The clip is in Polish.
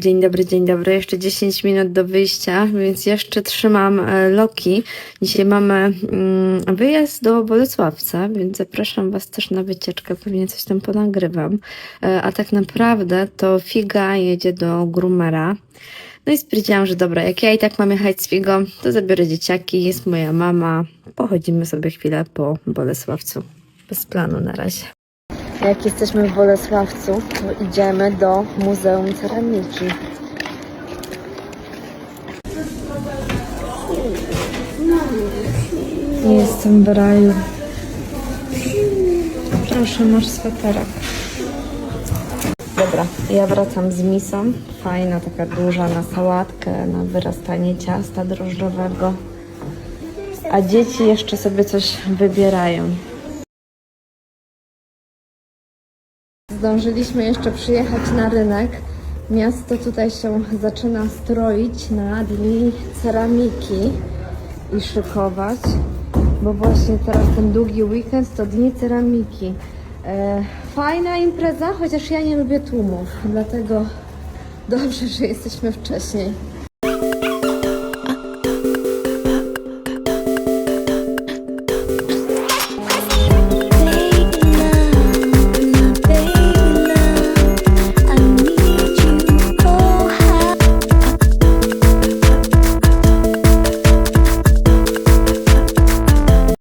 Dzień dobry, dzień dobry. Jeszcze 10 minut do wyjścia, więc jeszcze trzymam e, loki. Dzisiaj mamy mm, wyjazd do Bolesławca, więc zapraszam Was też na wycieczkę. Pewnie coś tam ponagrywam. E, a tak naprawdę to Figa jedzie do Grumera. No i stwierdziłam, że dobra, jak ja i tak mam jechać z Figą, to zabiorę dzieciaki, jest moja mama. Pochodzimy sobie chwilę po Bolesławcu. Bez planu na razie. Jak jesteśmy w Bolesławcu, to idziemy do Muzeum Ceramiki. Jestem w raju. Proszę, masz sweterek. Dobra, ja wracam z misą. Fajna, taka duża na sałatkę, na wyrastanie ciasta drożdżowego. A dzieci jeszcze sobie coś wybierają. Zdążyliśmy jeszcze przyjechać na rynek. Miasto tutaj się zaczyna stroić na dni ceramiki i szykować, bo właśnie teraz ten długi weekend to dni ceramiki. E, fajna impreza, chociaż ja nie lubię tłumów, dlatego dobrze, że jesteśmy wcześniej.